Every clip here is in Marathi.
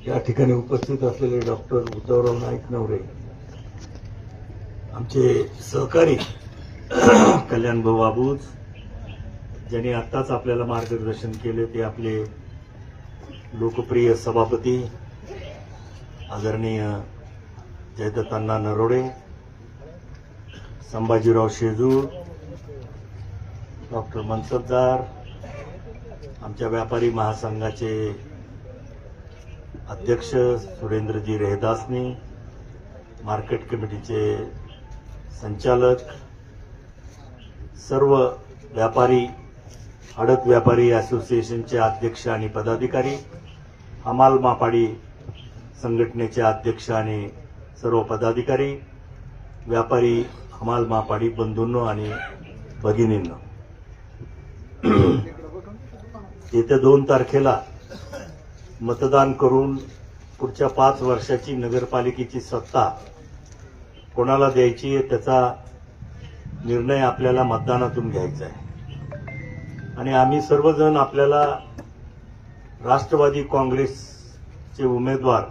या ठिकाणी उपस्थित असलेले डॉक्टर उद्धवराव नाईक नवरे आमचे सहकारी कल्याण भाऊ बाबूज ज्यांनी आत्ताच आपल्याला मार्गदर्शन केले ते आपले लोकप्रिय सभापती आदरणीय जयदत्तांना नरोडे संभाजीराव शेजूर डॉक्टर मनसबदार आमच्या व्यापारी महासंघाचे अध्यक्ष सुरेंद्रजी रेहदासनी मार्केट कमिटीचे संचालक सर्व व्यापारी हडत व्यापारी असोसिएशनचे अध्यक्ष आणि पदाधिकारी हमाल मापाडी संघटनेचे अध्यक्ष आणि सर्व पदाधिकारी व्यापारी हमाल मापाडी बंधूंनो आणि भगिनींनो. येत्या दोन तारखेला मतदान करून पुढच्या पाच वर्षाची नगरपालिकेची सत्ता कोणाला द्यायची आहे त्याचा निर्णय आपल्याला मतदानातून घ्यायचा आहे. आणि आम्ही सर्वजण आपल्याला राष्ट्रवादी काँग्रेसचे उमेदवार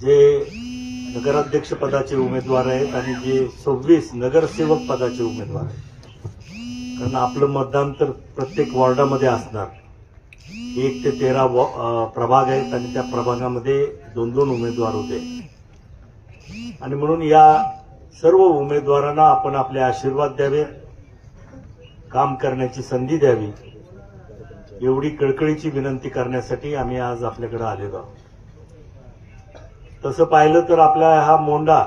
जे नगराध्यक्ष पदाचे उमेदवार आहेत आणि जे सव्वीस नगरसेवक पदाचे उमेदवार आहेत. कारण आपलं मतदान तर प्रत्येक वॉर्डामध्ये असणार. एक ते तेरा वॉ- प्रभाग आहेत आणि त्या प्रभागामध्ये दोन दोन उमेदवार होते. आणि म्हणून या सर्व उमेदवारांना आपण आपले आशीर्वाद द्यावे काम करण्याची संधी द्यावी एवढी कळकळीची विनंती करण्यासाठी आम्ही आज आपल्याकडे आलेलो आहोत. तसं पाहिलं तर आपला हा मोंडा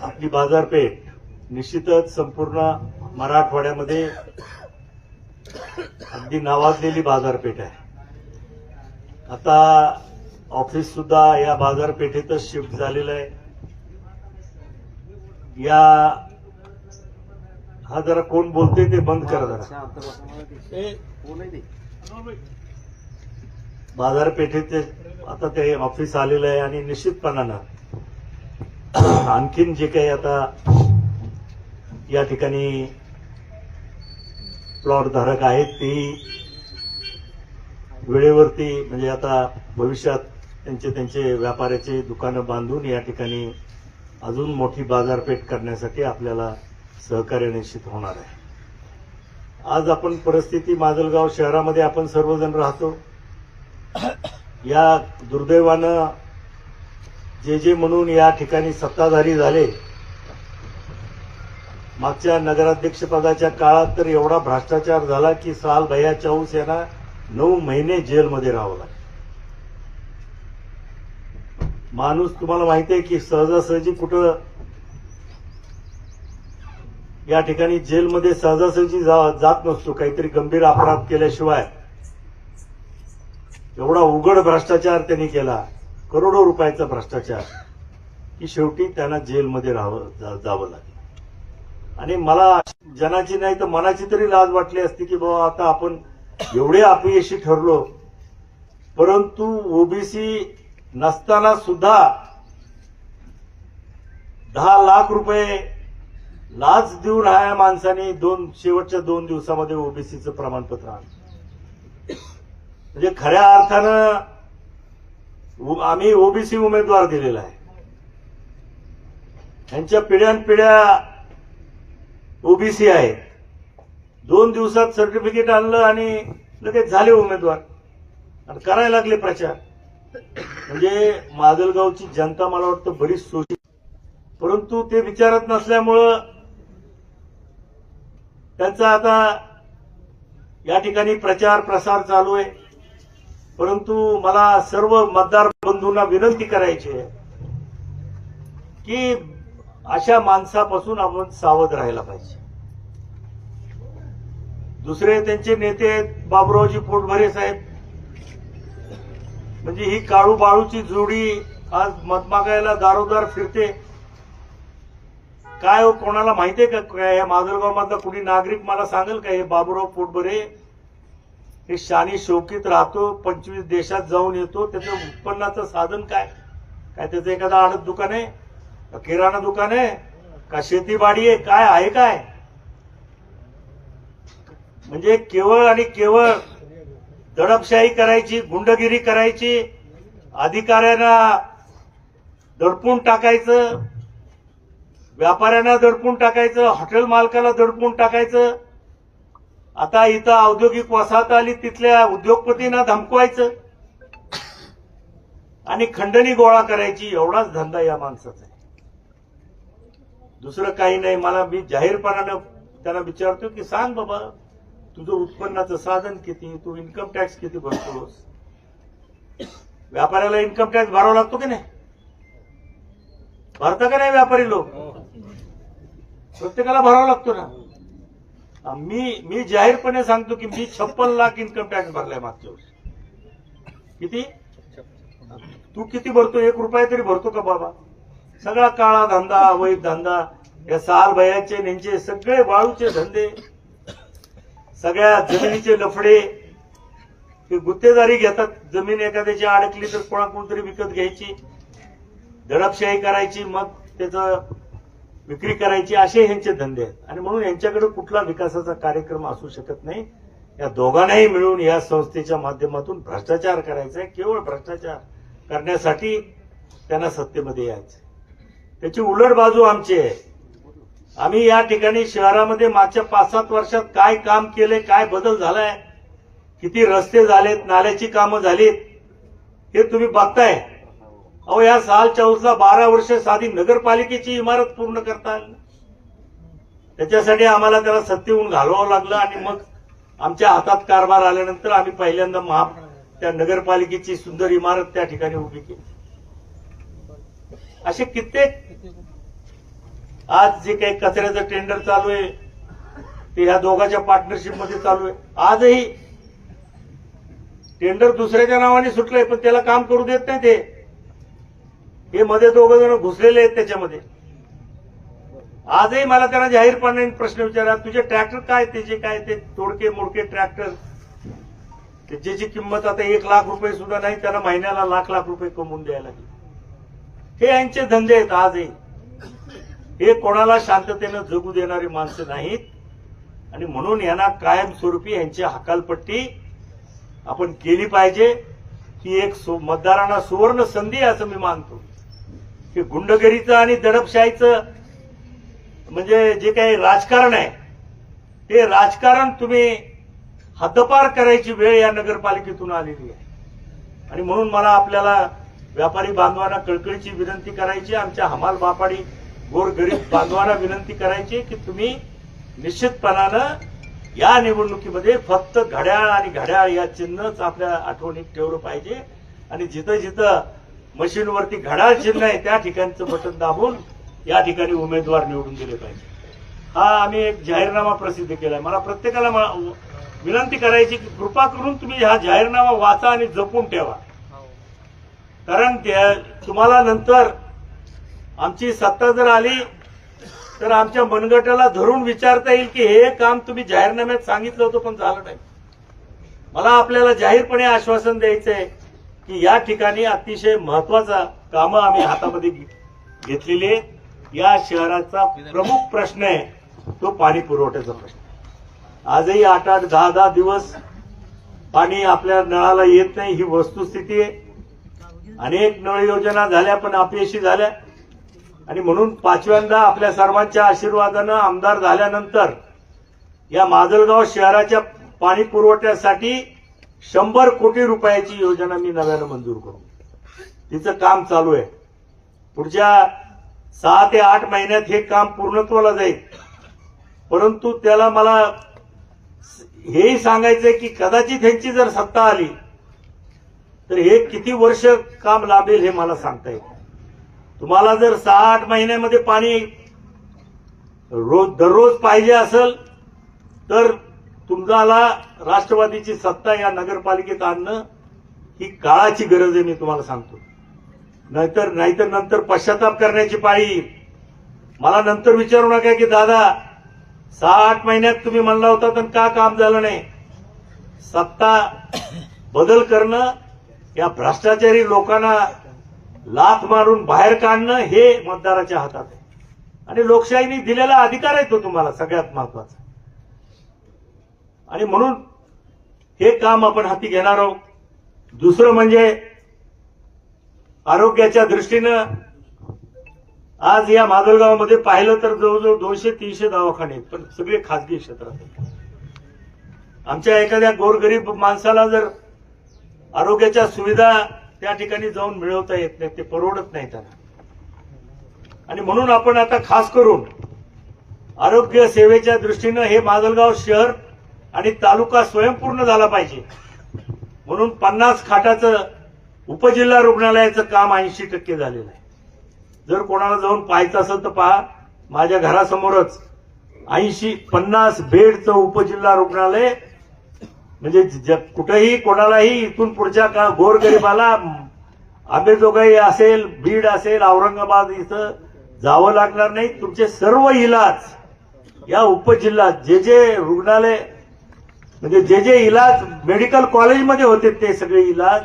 आपली बाजारपेठ निश्चितच संपूर्ण मराठवाड्यामध्ये अगदी नावाजलेली बाजारपेठ आहे. आता ऑफिस सुद्धा या बाजारपेठेतच शिफ्ट झालेलं आहे. या हा जरा कोण बोलते ते बंद करा जरा. बाजारपेठेचे आता ते ऑफिस आलेलं आहे आणि निश्चितपणानं आणखीन जे काही आता या ठिकाणी प्लॉट धारक आहेत तेही वेळेवरती म्हणजे आता भविष्यात त्यांचे त्यांचे व्यापाऱ्याचे दुकानं बांधून या ठिकाणी अजून मोठी बाजारपेठ करण्यासाठी आपल्याला सहकार्य निश्चित होणार आहे. आज आपण परिस्थिती माजलगाव शहरामध्ये आपण सर्वजण राहतो. या दुर्दैवानं जे जे म्हणून या ठिकाणी सत्ताधारी झाले मागच्या नगराध्यक्षपदाच्या काळात तर एवढा भ्रष्टाचार झाला की साल भैया चौस यांना नऊ महिने जेलमध्ये राहावं लागलं. माणूस तुम्हाला माहिती आहे की सहजासहजी कुठं या ठिकाणी जेलमध्ये सहजासहजी जा- जात नसतो काहीतरी गंभीर अपराध केल्याशिवाय. एवढा उघड भ्रष्टाचार त्यांनी केला करोडो रुपयाचा भ्रष्टाचार की शेवटी त्यांना जेलमध्ये राहावं जावं लागेल. आणि मला जनाची नाही तर मनाची तरी लाज वाटली असती की बाबा आता आपण एवढे अपयशी ठरलो. परंतु ओबीसी नसताना सुद्धा दहा लाख रुपये लाच देऊन ह्या माणसाने दोन शेवटच्या दोन दिवसामध्ये ओबीसीचं प्रमाणपत्र आणलं. म्हणजे खऱ्या अर्थानं आम्ही ओबीसी उमेदवार दिलेला आहे. त्यांच्या पिढ्यानपिढ्या ओबीसी आहे. दोन दिवसात सर्टिफिकेट आणलं आणि लगेच झाले उमेदवार. करायला लागले प्रचार. म्हणजे माजलगावची जनता मला वाटतं बरीच सोशी परंतु ते विचारत नसल्यामुळं त्यांचा आता या ठिकाणी प्रचार प्रसार चालू आहे. परंतु मला सर्व मतदार बंधूंना विनंती करायची आहे की अशा माणसापासून आपण सावध राहायला पाहिजे. दुसरे त्यांचे नेते आहेत बाबुरावजी पोटभरे साहेब. म्हणजे ही काळू बाळूची जोडी आज मतमागायला दारोदार फिरते. काय हो कोणाला माहितीये का काय? या माजलगाव मधला कुणी नागरिक मला सांगेल का? हे बाबुराव पोटभरे हे शानी शोकीत राहतो पंचवीस देशात जाऊन येतो. त्याचं उत्पन्नाचं साधन काय? काय त्याचं एखादा आडत दुकान आहे? किराणा दुकान आहे? का शेतीबाडी आहे? काय आहे काय? म्हणजे केवळ आणि केवळ दडपशाही करायची गुंडगिरी करायची अधिकाऱ्यांना दडपून टाकायचं व्यापाऱ्यांना दडपून टाकायचं हॉटेल मालकाला दडपून टाकायचं आता इथं औद्योगिक वसाहत आली तिथल्या उद्योगपतींना धमकवायचं आणि खंडणी गोळा करायची एवढाच धंदा या माणसाचा आहे. दुसरं काही नाही मला मी जाहीरपणानं त्यांना विचारतो की सांग बाबा तुझं उत्पन्नाचं साधन किती तू इन्कम टॅक्स किती भरतोस? व्यापाऱ्याला इन्कम टॅक्स भरावा लागतो की नाही? भरता का नाही व्यापारी लोक? प्रत्येकाला भरावा लागतो ना. मी मी जाहीरपणे सांगतो की मी छप्पन लाख इन्कम टॅक्स भरलाय मागच्या वर्षी. किती? तू किती भरतो? एक रुपया तरी भरतो का बाबा? सगळा काळा धंदा अवैध धंदा या साल भयाचे यांचे सगळे वाळूचे धंदे सगळ्या जमिनीचे लफडे ते गुत्तेदारी घेतात. जमीन एखाद्याची अडकली तर कोणाकडून तरी विकत घ्यायची. दडपशाही करायची मग त्याचं विक्री करायची असे ह्यांचे धंदे आहेत. आणि म्हणून यांच्याकडे कुठला विकासाचा कार्यक्रम असू शकत नाही. या दोघांनाही मिळून या संस्थेच्या माध्यमातून भ्रष्टाचार करायचा आहे. केवळ भ्रष्टाचार करण्यासाठी त्यांना सत्तेमध्ये यायचं त्याची उलट बाजू आमची आहे. आम्ही या ठिकाणी शहरामध्ये मागच्या पाच सात वर्षात काय काम केले काय बदल झालाय किती रस्ते झालेत नाल्याची कामं झालीत हे तुम्ही बघताय. अहो या साल चौसला बारा वर्ष साधी नगरपालिकेची इमारत पूर्ण करता. आली त्याच्यासाठी आम्हाला त्याला सत्तेहून घालवावं लागलं आणि मग आमच्या हातात कारभार आल्यानंतर आम्ही पहिल्यांदा महा त्या नगरपालिकेची सुंदर इमारत त्या ठिकाणी उभी केली. असे कित्येक आज जे काही कचऱ्याचं टेंडर चालू आहे ते ह्या दोघांच्या पार्टनरशिपमध्ये चालू आहे. आजही टेंडर दुसऱ्याच्या नावाने सुटलंय पण त्याला काम करू देत नाही ते. हे मध्ये दोघं जण घुसलेले आहेत त्याच्यामध्ये. आजही मला त्यांना जाहीरपणे प्रश्न विचारा तुझे ट्रॅक्टर काय त्याचे काय ते तोडके मोडके ट्रॅक्टर त्याची ज्याची किंमत आता एक लाख रुपये सुद्धा नाही त्यांना महिन्याला लाख लाख रुपये कमवून द्यायला लागले. हे यांचे धंदे आहेत आजही. हे कोणाला शांततेनं जगू देणारी माणसं नाहीत. आणि म्हणून यांना कायमस्वरूपी यांची हकालपट्टी आपण केली पाहिजे. ही एक सु- मतदारांना सुवर्ण संधी आहे असं मी मानतो. की गुंडगिरीचं आणि दडपशाहीचं म्हणजे जे काही राजकारण आहे ते राजकारण तुम्ही हद्दपार करायची वेळ या नगरपालिकेतून आलेली आहे. आणि म्हणून मला आपल्याला व्यापारी बांधवांना कळकळीची विनंती करायची आमच्या हमाल बापाडी गोरगरीब बांधवांना विनंती करायची की तुम्ही निश्चितपणानं या निवडणुकीमध्ये फक्त घड्याळ आणि घड्याळ या चिन्हच आपल्या आठवणीत ठेवलं पाहिजे. आणि जिथं जिथं मशीनवरती घड्याळ चिन्ह आहे त्या ठिकाणचं बटन दाबून या ठिकाणी उमेदवार निवडून दिले पाहिजे. हा आम्ही एक जाहीरनामा प्रसिद्ध केलाय. मला प्रत्येकाला मा- विनंती करायची की कृपा करून तुम्ही हा जाहीरनामा वाचा आणि जपून ठेवा. कारण त्या तुम्हाला नंतर आमची सत्ता जर आली तर आमच्या मनगटाला धरून विचारता येईल की हे काम तुम्ही जाहीरनाम्यात सांगितलं होतं पण झालं नाही. मला आपल्याला जाहीरपणे आश्वासन द्यायचं आहे की या ठिकाणी अतिशय महत्त्वाचा कामं आम्ही हातामध्ये घेतलेली आहे या शहराचा प्रमुख प्रश्न आहे तो पाणी पुरवठ्याचा प्रश्न आजही आठ आठ दहा दहा दिवस पाणी आपल्या नळाला येत नाही ही वस्तुस्थिती आहे. अनेक नळ योजना झाल्या पण अपयशी झाल्या. आणि म्हणून पाचव्यांदा आपल्या सर्वांच्या आशीर्वादानं आमदार झाल्यानंतर या माजलगाव शहराच्या पाणी पुरवठ्यासाठी शंभर कोटी रुपयाची योजना मी नव्यानं मंजूर करू तिचं काम चालू आहे. पुढच्या सहा ते आठ महिन्यात हे काम पूर्णत्वाला जाईल. परंतु त्याला मला हेही सांगायचंय की कदाचित ह्यांची जर सत्ता आली तर हे किती वर्ष काम लाभेल हे मला सांगता येईल तुम्हाला जर सहा आठ महिन्यामध्ये पाणी रोज दररोज पाहिजे असेल तर तुम्हाला राष्ट्रवादीची सत्ता या नगरपालिकेत आणणं ही काळाची गरज आहे मी तुम्हाला सांगतो. नाहीतर नाहीतर नंतर पश्चाताप करण्याची पाळी. मला नंतर विचारू नका की दादा सहा आठ महिन्यात तुम्ही म्हणला होता तर का काम झालं नाही? सत्ता बदल करणं या भ्रष्टाचारी लोकांना लाथ मारून बाहेर काढणं हे मतदाराच्या हातात आहे. आणि लोकशाहीने दिलेला अधिकार आहे तो तुम्हाला सगळ्यात महत्त्वाचा. आणि म्हणून हे काम आपण हाती घेणार आहोत. दुसरं म्हणजे आरोग्याच्या दृष्टीनं आज या माजलगावमध्ये पाहिलं तर जवळजवळ दोनशे तीनशे दवाखाने आहेत पण सगळे खासगी क्षेत्रात आमच्या एखाद्या गोरगरीब माणसाला जर आरोग्याच्या सुविधा त्या ठिकाणी जाऊन मिळवता येत नाही ते परवडत नाही त्यांना. आणि म्हणून आपण आता खास करून आरोग्य सेवेच्या दृष्टीनं हे माजलगाव शहर आणि तालुका स्वयंपूर्ण झाला पाहिजे. म्हणून पन्नास खाटाचं उपजिल्हा रुग्णालयाचं काम ऐंशी टक्के झालेलं आहे. जर कोणाला जाऊन पाहायचं असेल तर पहा माझ्या घरासमोरच ऐंशी पन्नास बेडचं उपजिल्हा रुग्णालय म्हणजे ज- कुठंही कोणालाही इथून पुढच्या का गोरगरिबाला आंबेजोगाई असेल बीड असेल औरंगाबाद इथं जावं लागणार नाही. तुमचे सर्व इलाज या उपजिल्ह्यात जे जे रुग्णालय म्हणजे जे जे इलाज मेडिकल कॉलेजमध्ये होते ते सगळे इलाज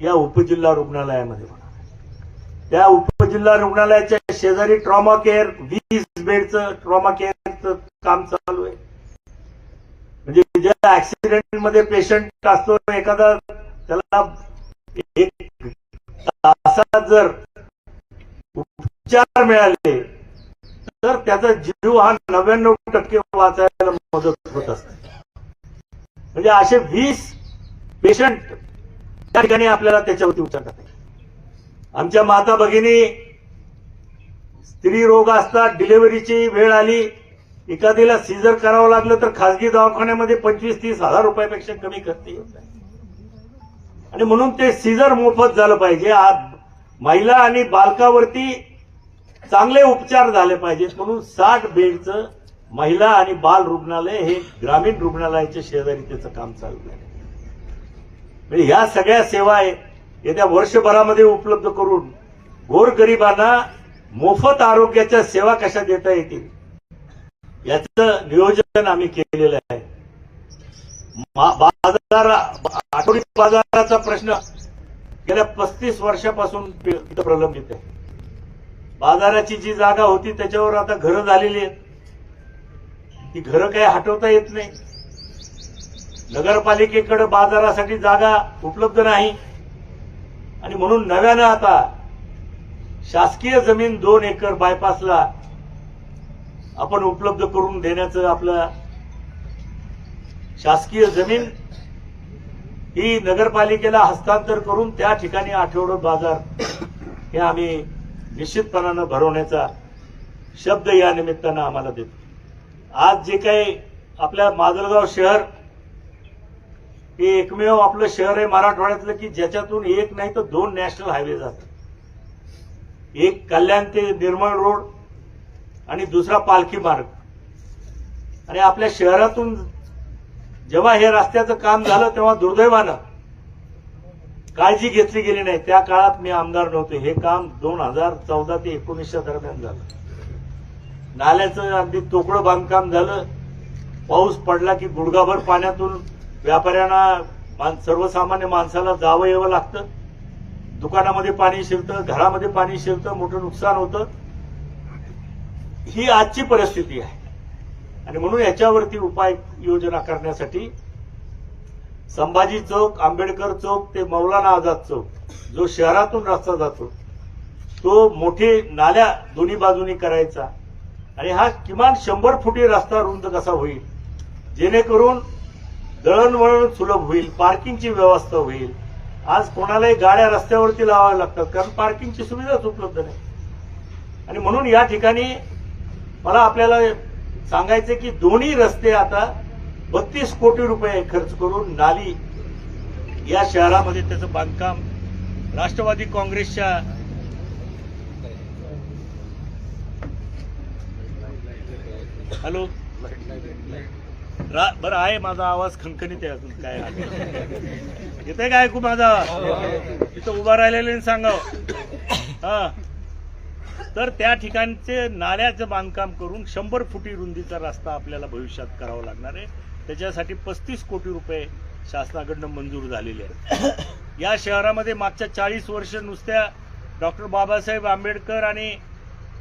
या उपजिल्हा रुग्णालयामध्ये होणार त्या उपजिल्हा रुग्णालयाच्या शेजारी ट्रॉमा केअर वीस बेडचं ट्रॉमा केअरचं काम चालू आहे. ज्या ऍक्सिडेंटमध्ये पेशंट असतो एखादा त्याला एक तासात जर उपचार मिळाले तर त्याचा जीव हा नव्याण्णव टक्के वाचायला मदत होत असते म्हणजे असे वीस पेशंट त्या ठिकाणी आपल्याला त्याच्यावरती उपचार करता येईल. आमच्या माता भगिनी स्त्री रोग असतात डिलिव्हरीची वेळ आली एखादीला सीझर करावं लागलं तर खासगी दवाखान्यामध्ये पंचवीस तीस हजार रुपयापेक्षा कमी खर्च येत नाही. आणि म्हणून ते सीझर मोफत झालं पाहिजे. आज महिला आणि बालकावरती चांगले उपचार झाले पाहिजेत. म्हणून साठ बेडचं महिला आणि बाल रुग्णालय हे ग्रामीण रुग्णालयाच्या शेजारी त्याचं काम चालू आहे. म्हणजे ह्या सगळ्या सेवा आहे येत्या वर्षभरामध्ये उपलब्ध करून गोरगरिबांना मोफत आरोग्याच्या सेवा कशा देता येतील? याचं नियोजन आम्ही केलेलं आहे. बाजार आठवडी बाजाराचा प्रश्न गेल्या पस्तीस वर्षापासून पे- इथं प्रलंबित आहे. बाजाराची जी जागा होती त्याच्यावर आता घरं झालेली आहेत. ती घरं काही हटवता येत नाही. नगरपालिकेकडे बाजारासाठी जागा उपलब्ध नाही. आणि म्हणून नव्यानं आता शासकीय जमीन दोन एकर बायपासला आपण उपलब्ध करून देण्याचं आपलं शासकीय जमीन ही नगरपालिकेला हस्तांतर करून त्या ठिकाणी आठवडा बाजार हे आम्ही निश्चितपणानं भरवण्याचा शब्द या निमित्तानं आम्हाला देतो. आज जे काही आपल्या माजलगाव शहर हे एकमेव आपलं शहर आहे मराठवाड्यातलं की ज्याच्यातून एक नाही तर दोन नॅशनल हायवे जातात. एक कल्याण ते निर्मळ रोड आणि दुसरा पालखी मार्ग. आणि आपल्या शहरातून जेव्हा हे रस्त्याचं काम झालं तेव्हा दुर्दैवानं काळजी घेतली गेली नाही. त्या काळात मी आमदार नव्हते. हे काम दोन हजार चौदा ते एकोणीसच्या दरम्यान झालं. नाल्याचं अगदी तोकडं बांधकाम झालं. पाऊस पडला की गुडघाभर पाण्यातून व्यापाऱ्यांना मान- सर्वसामान्य माणसाला जावं यावं लागतं. दुकानामध्ये पाणी शिरतं घरामध्ये पाणी शिरतं मोठं नुकसान होतं. ही आजची परिस्थिती आहे. आणि म्हणून याच्यावरती उपाय योजना करण्यासाठी संभाजी चौक आंबेडकर चौक ते मौलाना आझाद चौक जो शहरातून रस्ता जातो तो मोठे नाल्या दोन्ही बाजूनी करायचा. आणि हा किमान शंभर फुटी रस्ता रुंद कसा होईल? जेणेकरून दळणवळण सुलभ होईल पार्किंगची व्यवस्था होईल. आज कोणालाही गाड्या रस्त्यावरती लावाव्या लागतात कारण पार्किंगची सुविधाच उपलब्ध नाही. आणि म्हणून या ठिकाणी मला आपल्याला सांगायचं की दोन्ही रस्ते आता बत्तीस कोटी रुपये खर्च करून नाली या शहरामध्ये त्याचं बांधकाम राष्ट्रवादी काँग्रेसच्या हॅलो? रा- बरं आहे माझा आवाज खणखणीत आहे अजून काय येते काय ऐकू माझा? इथं उभा राहिलेले सांगा हा. तर त्या ठिकाणचे नाल्याचं बांधकाम करून शंभर फुटी रुंदीचा रस्ता आपल्याला भविष्यात करावा लागणार आहे. त्याच्यासाठी पस्तीस कोटी रुपये शासनाकडनं मंजूर झालेले आहेत. या शहरामध्ये मागच्या चाळीस वर्ष नुसत्या डॉक्टर बाबासाहेब आंबेडकर आणि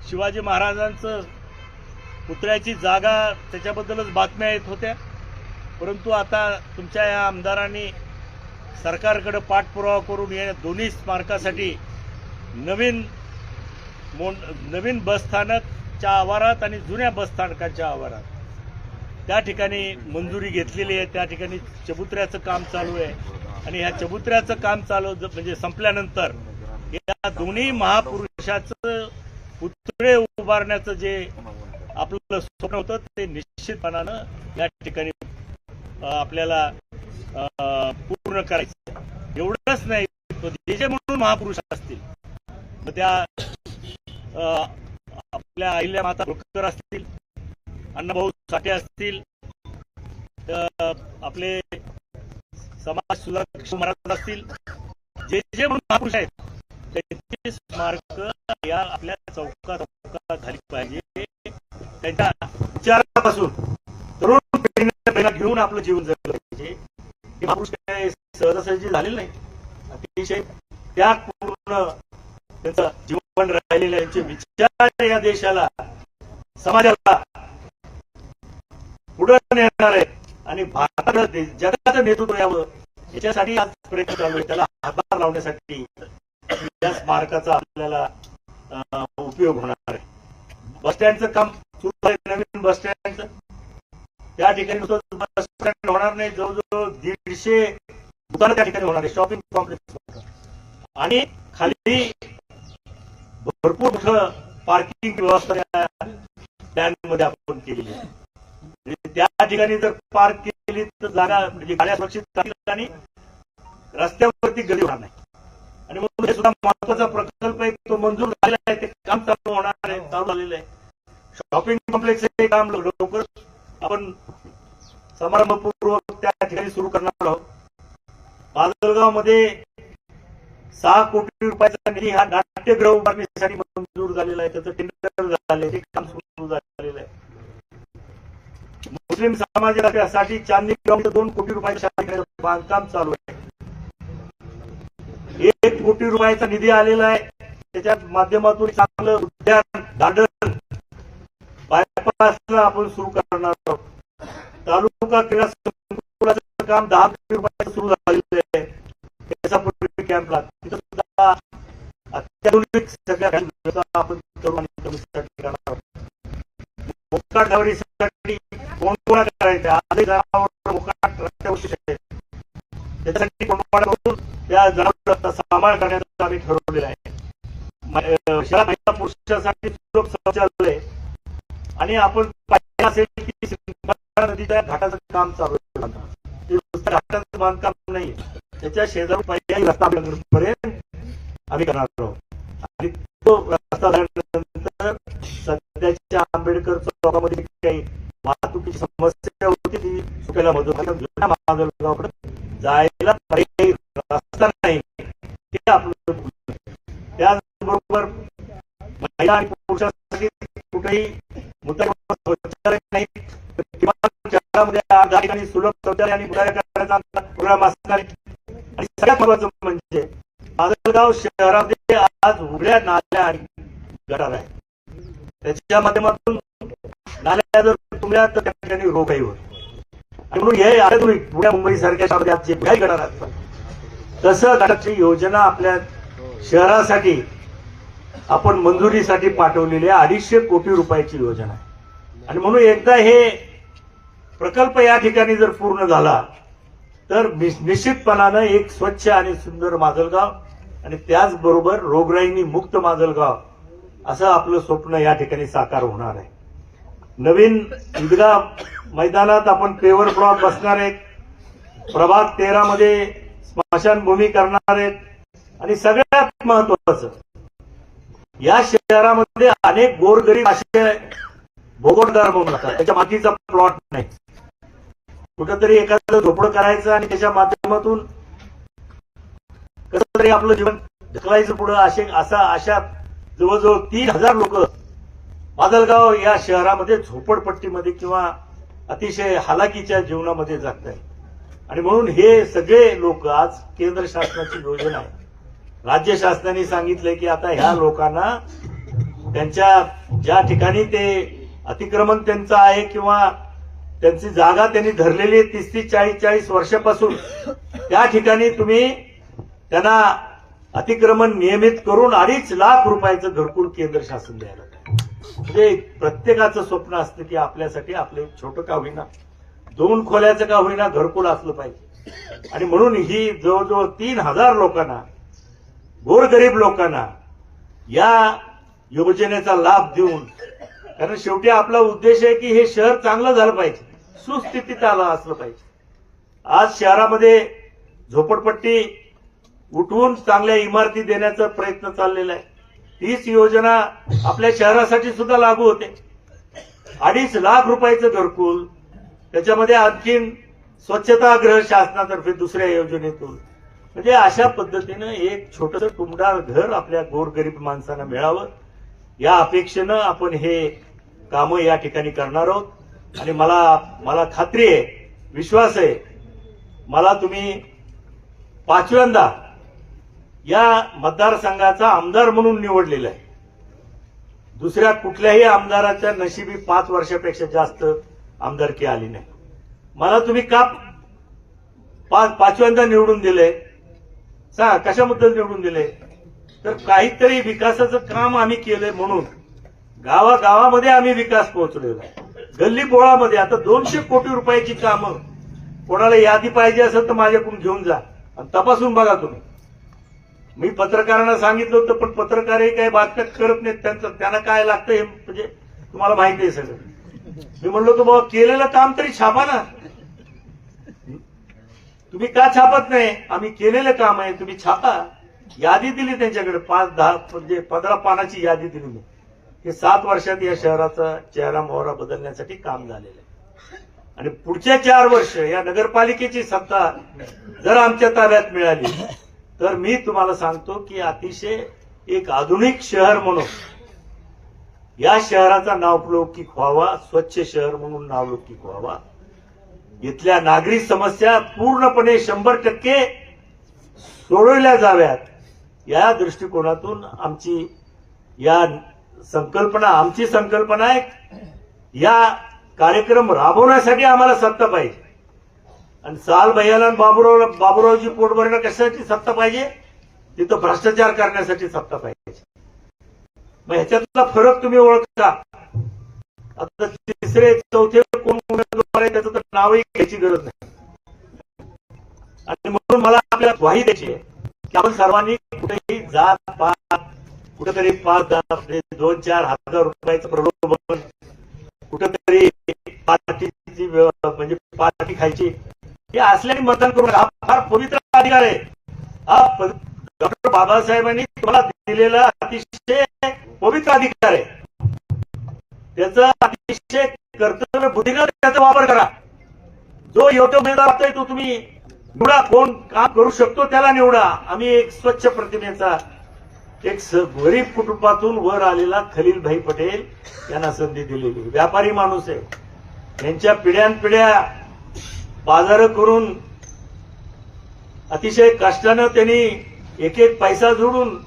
शिवाजी महाराजांचं पुतळ्याची जागा त्याच्याबद्दलच बातम्या येत होत्या. परंतु आता तुमच्या या आमदारांनी सरकारकडे पाठपुरावा करून या दोन्ही स्मारकासाठी नवीन मोन नवीन बसस्थानकच्या आवारात आणि जुन्या बसस्थानकाच्या आवारात. त्या ठिकाणी मंजुरी घेतलेली आहे त्या ठिकाणी चबुतऱ्याचं काम चालू आहे. आणि ह्या चबुतऱ्याचं काम चालू म्हणजे संपल्यानंतर या दोन्ही महापुरुषाचं पुतळे उभारण्याचं जे आपलं स्वप्न होतं ते निश्चितपणानं या ठिकाणी आपल्याला पूर्ण करायचं एवढंच नाही जे जे म्हणून महापुरुष असतील त्या आपल्या अहिल्या माता होळकर असतील अण्णाभाऊ साठे असतील आपले समाज सुधारक महाराज असतील जे जे म्हणून महापुरुष आहेत त्यांचे स्मारक या आपल्या चौका चौकात झाली पाहिजे. त्यांच्या विचारापासून तरुण पिढीने पहिला घेऊन आपलं जीवन जगलं पाहिजे. हे महापुरुष काय सहजासहजी झालेलं नाही अतिशय त्या पूर्ण त्यांचं जीवन आपण राहिलेल्यांचे विचार या देशाला समाजाला पुढे नेणार आहे आणि भारताचं जगाचं नेतृत्व यावं याच्यासाठी आज प्रयत्न चालू आहे. त्याला हातभार लावण्यासाठी या स्मारकाचा आपल्याला उपयोग होणार आहे. बस स्टँडचं काम सुरू आहे नवीन बस स्टँडचं. त्या ठिकाणी बस स्टँड होणार नाही जवळजवळ दीडशे दुकानं त्या ठिकाणी होणार आहे. शॉपिंग कॉम्प्लेक्स आणि खाली भरपूर मोठं पार्किंग व्यवस्था त्या मध्ये आपण केलेली आहे. म्हणजे त्या ठिकाणी जर पार्क केली तर जागा म्हणजे गाड्या सुरक्षित राहतील आणि रस्त्यावरती गर्दी होणार नाही. आणि म्हणून हे सुद्धा महत्त्वाचा प्रकल्प आहे तो मंजूर झालेला आहे ते काम चालू होणार आहे चालू झालेलं आहे. शॉपिंग कॉम्प्लेक्स हे काम लवकर आपण समारंभपूर्वक त्या ठिकाणी सुरू करणार आहोत. माजलगावमध्ये सहा कोटी रुपयाचा निधी हा नाट्यगृह उभारणीसाठी मंजूर झालेला आहे. त्याचं टेंडर झाले ते काम सुरू झालेलं आहे. मुस्लिम समाजासाठी चांदणी ग्राउंड दोन कोटी रुपयाच्या बांधकाम चालू आहे. एक कोटी रुपयाचा निधी आलेला आहे. त्याच्या माध्यमातून चांगलं उद्यान गार्डन बायपासला आपण सुरू करणार आहोत. तालुका क्रीडा संकुलाचं काम दहा कोटी रुपयाचं सुरू झालेलं आहे. कॅम्पला. तिथं सुद्धा अत्याधुनिक सगळ्या व्यवस्था आपण करून आणि करणार मोकाट कोण कोणा करायचं? आधी जनावर मोकाट त्याच्यासाठी करून त्या जनावरांचा सांभाळ करण्याचं आम्ही ठरवलेलं आहे. शहरात महिला पुरुषासाठी शौचालय आणि आपण पाहिलं असेल की नदीच्या घाटाचं काम चालू आहे. घाटाचं बांधकाम नाही त्याच्या शेजारी पर्यायी रस्ता पर्यंत आम्ही करणार आहोत. आणि तो रस्ता झाल्यानंतर सध्याच्या आंबेडकर चौकामध्ये काही वाहतुकीची समस्या होती ती सुटायला मदत जुन्या माजलगावकडे जायला पर्यायी रस्ता नाही. ते आपलं त्याचबरोबर महिला आणि पुरुषांसाठी कुठेही मुद्दा शौचालय नाही. किमान शहरामध्ये सुलभ शौचालय आणि मुद्दा प्रोग्राम असणार सगळ्यात महत्वाचं म्हणजे माजलगाव शहरामध्ये आज उघड्या नाल्या आणि गटार आहे त्याच्या माध्यमातून नाल्या जर तुमल्या तर त्या ठिकाणी रोगही होत. आणि म्हणून हे आधुनिक पुण्या मुंबई सारख्या शहरामध्ये आज जे काही गटार असतात तसं गटाची योजना आपल्या शहरासाठी आपण मंजुरीसाठी पाठवलेली आहे. अडीचशे कोटी रुपयाची योजना आहे. आणि म्हणून एकदा हे प्रकल्प या ठिकाणी जर पूर्ण झाला तर निश्चितपणानं एक स्वच्छ आणि सुंदर माजलगाव आणि त्याचबरोबर रोगराईनी मुक्त माजलगाव असं आपलं स्वप्न या ठिकाणी साकार होणार आहे. नवीन ईदगाह मैदानात आपण पेवर प्लॉट बसणार आहेत. प्रभाग तेरा मध्ये स्मशानभूमी करणार आहेत. आणि सगळ्यात महत्वाचं या शहरामध्ये अनेक गोरगरीब असे भोगोटदार म्हणून असतात त्याच्या मातीचा प्लॉट नाही. कुठंतरी एखादं झोपडं करायचं आणि त्याच्या माध्यमातून कसं तरी आपलं जीवन ढकलायचं पुढं असे असा अशा जवळजवळ तीन हजार लोक बादलगाव या शहरामध्ये झोपडपट्टीमध्ये किंवा अतिशय हालाकीच्या जीवनामध्ये जात आहेत आणि म्हणून हे सगळे लोक आज केंद्र शासनाची योजना आहे. राज्य शासनाने सांगितलंय की आता ह्या लोकांना त्यांच्या ज्या ठिकाणी ते अतिक्रमण त्यांचं आहे किंवा त्यांची जागा त्यांनी धरलेली आहे तीस तीस चाळीस चाळीस वर्षापासून. त्या ठिकाणी तुम्ही त्यांना अतिक्रमण नियमित करून अडीच लाख रुपयाचं घरकुल केंद्र शासन द्यायला म्हणजे प्रत्येकाचं स्वप्न असतं की आपल्यासाठी आपलं एक छोटं का होईना दोन खोल्याचं का होईना घरकुल असलं पाहिजे. आणि म्हणून ही जवळजवळ तीन हजार लोकांना गोरगरीब लोकांना या योजनेचा लाभ देऊन कारण शेवटी आपला उद्देश आहे की हे शहर चांगलं झालं पाहिजे. सुस्थितीत आलं असलं पाहिजे. आज शहरामध्ये झोपडपट्टी उठवून चांगल्या इमारती देण्याचा प्रयत्न चाललेला आहे. तीच योजना आपल्या शहरासाठी सुद्धा लागू होते. अडीच लाख रुपयाचं घरकुल त्याच्यामध्ये आणखीन स्वच्छतागृह शासनातर्फे दुसऱ्या योजनेतून. म्हणजे अशा पद्धतीनं एक छोटस टुमडार घर आपल्या गोरगरीब माणसांना मिळावं. या अपेक्षेनं आपण हे कामं या ठिकाणी करणार आहोत. आणि मला मला खात्री आहे विश्वास आहे मला तुम्ही पाचव्यांदा या मतदारसंघाचा आमदार म्हणून निवडलेला आहे. दुसऱ्या कुठल्याही आमदाराच्या नशिबी पाच वर्षापेक्षा जास्त आमदारकी आली नाही. मला तुम्ही का पाच पाचव्यांदा निवडून दिले? सांगा कशाबद्दल निवडून दिले? तर काहीतरी विकासाचं काम आम्ही केलंय म्हणून. गावागावामध्ये आम्ही विकास पोहोचलेला आहे. गल्ली बोळामध्ये आता दोनशे कोटी रुपयाची कामं. कोणाला यादी पाहिजे असेल तर माझ्याकडून घेऊन जा. आणि तपासून बघा तुम्ही. मी पत्रकारांना सांगितलं होतं पण पत्रकारही काही बातम्या करत नाहीत. त्यांचं त्यांना काय लागतं हे म्हणजे तुम्हाला माहिती आहे सगळं. मी म्हणलो होतो बाबा केलेलं काम तरी छापा ना. तुम्ही का छापत नाही? आम्ही केलेलं काम आहे तुम्ही छापा. यादी दिली त्यांच्याकडे. पाच दहा म्हणजे पंधरा पानाची यादी दिली मी. की सात वर्षात या शहराचा चेहरा मोहरा बदलण्यासाठी काम झालेलं आहे. आणि पुढच्या चार वर्ष या नगरपालिकेची सत्ता जर आमच्या ताब्यात मिळाली तर मी तुम्हाला सांगतो की अतिशय एक आधुनिक शहर म्हणून या शहराचा नावलौकिक व्हावा स्वच्छ शहर म्हणून नावलौकिक व्हावा. इथल्या नागरिक समस्या पूर्णपणे शंभर टक्के सोडवल्या जाव्यात या दृष्टिकोनातून आमची या संकल्पना आमची संकल्पना आहे या कार्यक्रम राबवण्यासाठी आम्हाला सत्ता पाहिजे. आणि साल भैयाला बाबूराव बाबूरावची पोटभरणं कशासाठी सत्ता पाहिजे? तिथं भ्रष्टाचार करण्यासाठी सत्ता पाहिजे. मग ह्याच्यातला फरक तुम्ही ओळखता. आता तिसरे चौथे कोण उमेदवार आहे त्याचं तर नावही घ्यायची गरज नाही. आणि म्हणून मला आपल्याला ग्वाही द्यायची आहे की आपण सर्वांनी कुठेही जात पात कुठेतरी पाच दहा म्हणजे दोन चार हजार रुपयाचं प्रलोभन कुठेतरी पार्टीची म्हणजे पार्टी खायची हे असल्याने मतदान करू हा फार पवित्र अधिकार आहे. हा डॉक्टर बाबासाहेबांनी तुम्हाला दिलेला अतिशय पवित्र अधिकार आहे. त्याचा अतिशय कर्तव्य बुद्धीनं त्याचा वापर करा. जो योग्य उमेदवार असतोय तो तुम्ही निवडा कोण काम करू शकतो त्याला निवडा. आम्ही एक स्वच्छ प्रतिमेचा एक गरीब कुटुंबातून वर आलेला खलील भाई पटेल यांना संधी दिलेली व्यापारी माणूस आहे. यांच्या पिढ्यानपिढ्या बाजार करून अतिशय कष्टानं त्यांनी एक एक पैसा जोडून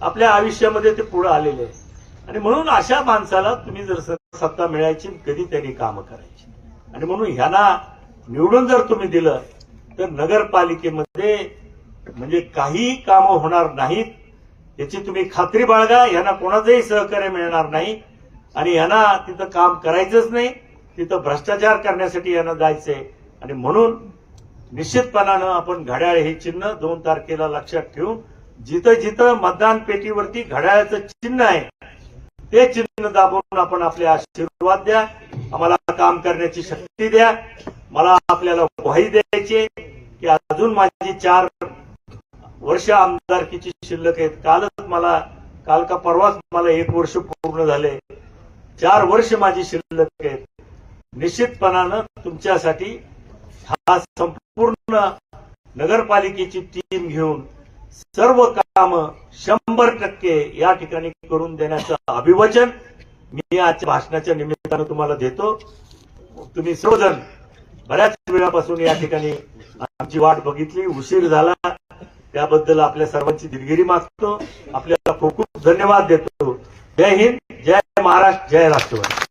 आपल्या आयुष्यामध्ये ते पुढे आलेले आहे. आणि म्हणून अशा माणसाला तुम्ही जर सत्ता मिळायची कधी त्यांनी कामं करायची. आणि म्हणून ह्यांना निवडून जर तुम्ही दिलं तर नगरपालिकेमध्ये म्हणजे काही कामं होणार नाहीत. याची तुम्ही खात्री बाळगा यांना कोणाचंही सहकार्य मिळणार नाही आणि यांना तिथं काम करायचंच नाही तिथं भ्रष्टाचार करण्यासाठी यांना जायचंय. आणि म्हणून निश्चितपणानं आपण घड्याळ हे चिन्ह दोन तारखेला लक्षात ठेवून जिथं जिथं मतदान पेटीवरती घड्याळाचं चिन्ह आहे ते चिन्ह दाबून आपण आपले आशीर्वाद द्या आम्हाला काम करण्याची शक्ती द्या मला आपल्याला ग्वाही द्यायची की अजून माझी चार वर्ष आमदारकीची शिल्लक आहेत. कालच मला काल का परवाच मला एक वर्ष पूर्ण झाले. चार वर्ष माझी शिल्लक आहेत. निश्चितपणानं तुमच्यासाठी हा संपूर्ण नगरपालिकेची टीम घेऊन सर्व काम शंभर टक्के या ठिकाणी करून देण्याचं अभिवचन मी आजच्या भाषणाच्या निमित्तानं तुम्हाला देतो. तुम्ही सर्वजण बऱ्याच वेळापासून या ठिकाणी आमची वाट बघितली उशीर झाला. त्याबद्दल आपल्या सर्वांची दिलगिरी मागतो. आपल्याला खूप खूप धन्यवाद देतो. जय हिंद जय महाराष्ट्र जय राष्ट्रवादी.